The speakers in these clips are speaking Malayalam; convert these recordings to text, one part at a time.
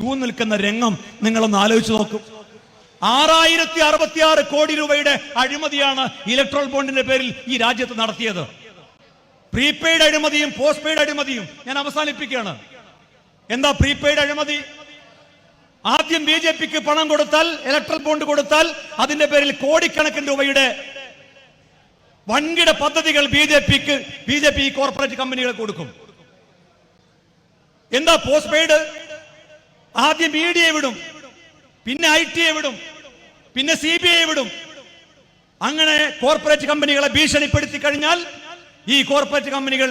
ക്യൂ നിൽക്കുന്ന രംഗം നിങ്ങളൊന്ന് ആലോചിച്ച് നോക്കും. ആറായിരത്തി അറുപത്തിയാറ് കോടി രൂപയുടെ അഴിമതിയാണ് ഇലക്ട്രോൾ ബോണ്ടിന്റെ പേരിൽ ഈ രാജ്യത്ത് നടത്തിയത്. പ്രീപെയ്ഡ് അഴിമതിയും പോസ്റ്റ് പെയ്ഡ് അഴിമതിയും ഞാൻ അവസാനിപ്പിക്കുകയാണ്. എന്താ പ്രീപെയ്ഡ് അഴിമതി? ആദ്യം ബി ജെ പിക്ക് പണം കൊടുത്താൽ ഇലക്ട്രൽ ബോണ്ട് കൊടുത്താൽ അതിന്റെ പേരിൽ കോടിക്കണക്കിന് രൂപയുടെ വൻകിട പദ്ധതികൾ ബി ജെ പിക്ക് ബി ജെ പി കോർപ്പറേറ്റ് കമ്പനികൾ കൊടുക്കും. എന്താ പോസ്റ്റ് പെയ്ഡ് ആദ്യം ഡി എ വിടും പിന്നെ ഐ എ വിടും പിന്നെ സി ബി ഐ വിടും. അങ്ങനെ കോർപ്പറേറ്റ് കമ്പനികളെ ഭീഷണിപ്പെടുത്തി കഴിഞ്ഞാൽ ഈ കോർപ്പറേറ്റ് കമ്പനികൾ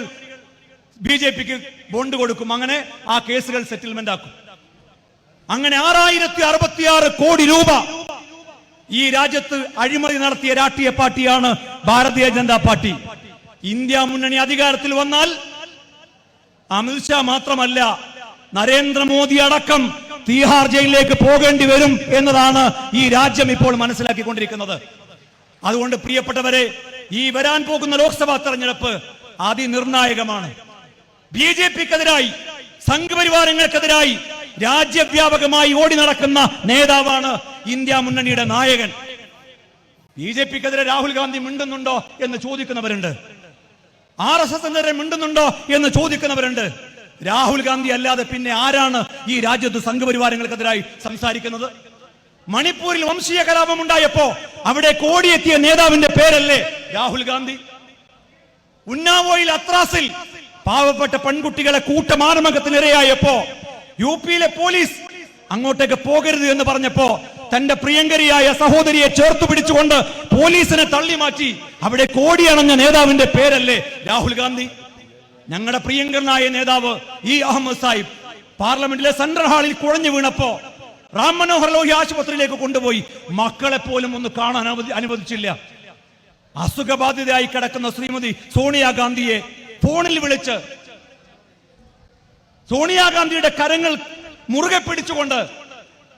ബി ജെ പിക്ക് ബോണ്ട് കൊടുക്കും. അങ്ങനെ ആ കേസുകൾ സെറ്റിൽമെന്റ് ആക്കും. അങ്ങനെ ആറായിരത്തി അറുപത്തിയാറ് കോടി രൂപ ഈ രാജ്യത്ത് അഴിമതി നടത്തിയ രാഷ്ട്രീയ പാർട്ടിയാണ് ഭാരതീയ ജനതാ പാർട്ടി. ഇന്ത്യ മുന്നണി അധികാരത്തിൽ വന്നാൽ അമിത്ഷാ മാത്രമല്ല നരേന്ദ്രമോദി അടക്കം തീഹാർ ജയിലിലേക്ക് പോകേണ്ടി വരും എന്നതാണ് ഈ രാജ്യം ഇപ്പോൾ മനസ്സിലാക്കിക്കൊണ്ടിരിക്കുന്നത്. അതുകൊണ്ട് പ്രിയപ്പെട്ടവരെ ഈ വരാൻ പോകുന്ന ലോക്സഭാ തെരഞ്ഞെടുപ്പ് അതിനിർണായകമാണ്. ബി ജെ പിക്കെതിരായി സംഘപരിവാരങ്ങൾക്കെതിരായി രാജ്യവ്യാപകമായി ഓടി നടക്കുന്ന നേതാവാണ് ഇന്ത്യ മുന്നണിയുടെ നായകൻ. ബി ജെ പിക്കെതിരെ രാഹുൽ ഗാന്ധി മിണ്ടുന്നുണ്ടോ എന്ന് ചോദിക്കുന്നവരുണ്ട്. ആർ എസ് എസിനെതിരെ മിണ്ടുന്നുണ്ടോ എന്ന് ചോദിക്കുന്നവരുണ്ട്. രാഹുൽ ഗാന്ധി അല്ലാതെ പിന്നെ ആരാണ് ഈ രാജ്യത്ത് സംഘപരിവാരങ്ങൾക്കെതിരായി സംസാരിക്കുന്നത്? മണിപ്പൂരിൽ വംശീയ കലാപം ഉണ്ടായപ്പോ അവിടെ കോടിയെത്തിയ നേതാവിന്റെ പേരല്ലേ രാഹുൽ ഗാന്ധി? ഉന്നാവോയിൽ അത്രാസിൽ പാവപ്പെട്ട പെൺകുട്ടികളെ കൂട്ടമാനമകത്തിന് ഇരയായപ്പോ യു പിയിലെ പോലീസ് അങ്ങോട്ടേക്ക് പോകരുത് എന്ന് പറഞ്ഞപ്പോ തന്റെ പ്രിയങ്കരിയായ സഹോദരിയെ ചേർത്ത് പിടിച്ചുകൊണ്ട് പോലീസിനെ തള്ളി മാറ്റി അവിടെ കോടിയണഞ്ഞ നേതാവിന്റെ പേരല്ലേ രാഹുൽ ഗാന്ധി? ഞങ്ങളുടെ പ്രിയങ്കരനായ നേതാവ് ഇ അഹമ്മദ് സാഹിബ് പാർലമെന്റിലെ സെൻട്രൽ ഹാളിൽ കുഴഞ്ഞു വീണപ്പോ റാം മനോഹർ ലോഹി ആശുപത്രിയിലേക്ക് കൊണ്ടുപോയി. മക്കളെ പോലും ഒന്ന് കാണാൻ അനുവദി- അനുവദിച്ചില്ല. അസുഖബാധിതയായി കിടക്കുന്ന ശ്രീമതി സോണിയാഗാന്ധിയെ ഫോണിൽ വിളിച്ച് സോണിയാഗാന്ധിയുടെ കരങ്ങൾ മുറുകെ പിടിച്ചുകൊണ്ട്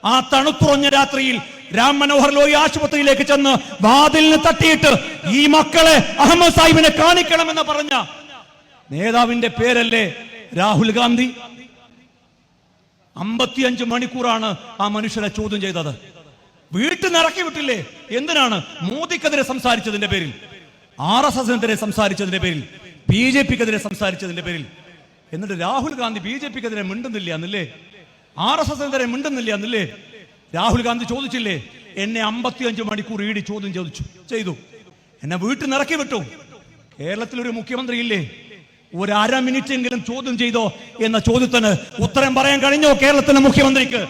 ആ തണുത്തുറഞ്ഞ രാത്രിയിൽ രാം മനോഹർ ലോഹി ആശുപത്രിയിലേക്ക് ചെന്ന് വാതിലിന് തട്ടിയിട്ട് ഈ മക്കളെ അഹമ്മദ് സാഹിബിനെ കാണിക്കണമെന്ന് പറഞ്ഞ നേതാവിന്റെ പേരല്ലേ രാഹുൽ ഗാന്ധി? അമ്പത്തിയഞ്ച് മണിക്കൂറാണ് ആ മനുഷ്യനെ ചോദ്യം ചെയ്തത്. വീട്ടിൽ നിന്ന് ഇറക്കി വിട്ടില്ലേ? എന്തിനാണ്? മോദിക്കെതിരെ സംസാരിച്ചതിന്റെ പേരിൽ. ആർ എസ് എസിനെതിരെ സംസാരിച്ചതിന്റെ പേരിൽ. ബി ജെ പിക്കെതിരെ സംസാരിച്ചതിന്റെ പേരിൽ. എന്നിട്ട് രാഹുൽ ഗാന്ധി ബി ജെ പിക്കെതിരെ മിണ്ടുന്നില്ല എന്നല്ലേ ആർ എസ് എസിനെതിരെ മിണ്ടുന്നില്ല എന്നല്ലേ രാഹുൽ ഗാന്ധി ചോദിച്ചില്ലേ? എന്നെ അമ്പത്തിയഞ്ച് മണിക്കൂർ ഈടി ചോദ്യം ചോദിച്ചു ചെയ്തു. എന്നെ വീട്ടിൽ നിറക്കി വിട്ടു. കേരളത്തിൽ ഒരു മുഖ്യമന്ത്രി ഇല്ലേ ഒരു അര മിനിറ്റ് എങ്കിലും ചോദ്യം ചെയ്തോ എന്ന ചോദ്യത്തിന് ഉത്തരം പറയാൻ കഴിഞ്ഞോ കേരളത്തിന്റെ മുഖ്യമന്ത്രിക്ക്?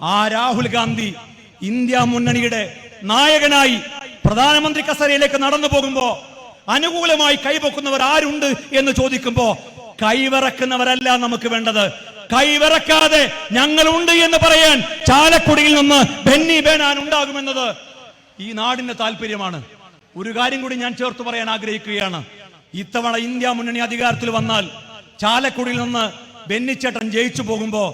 ആ രാഹുൽ ഗാന്ധി ഇന്ത്യ മുന്നണിയുടെ നായകനായി പ്രധാനമന്ത്രി കസേരയിലേക്ക് നടന്നു പോകുമ്പോ അനുകൂലമായി കൈപൊക്കുന്നവർ ആരുണ്ട് എന്ന് ചോദിക്കുമ്പോ കൈവിറക്കുന്നവരല്ല നമുക്ക് വേണ്ടത്. കൈവിറക്കാതെ ഞങ്ങളുണ്ട് എന്ന് പറയാൻ ചാലക്കുടിയിൽ നിന്ന് ബെന്നി ബേനാൻ ഉണ്ടാകുമെന്നത് ഈ നാടിന്റെ താല്പര്യമാണ്. ഒരു കാര്യം കൂടി ഞാൻ ചേർത്ത് പറയാൻ ആഗ്രഹിക്കുകയാണ്. ഇത്തവണ ഇന്ത്യ മുന്നണി അധികാരത്തിൽ വന്നാൽ ചാലക്കുടിയിൽ നിന്ന് ബെന്നിച്ചേട്ടൻ ജയിച്ചു പോകുമ്പോ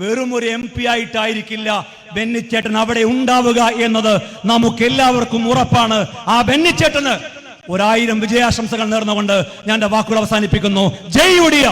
വെറും ഒരു എം പി ആയിട്ടായിരിക്കില്ല ബെന്നിച്ചേട്ടൻ അവിടെ ഉണ്ടാവുക എന്നത് നമുക്ക് എല്ലാവർക്കും ഉറപ്പാണ്. ആ ബെന്നിച്ചേട്ടന് ഒരായിരം വിജയാശംസകൾ നേർന്നുകൊണ്ട് ഞാൻ വാക്കുകൾ അവസാനിപ്പിക്കുന്നു. ജയ് ഒടിയ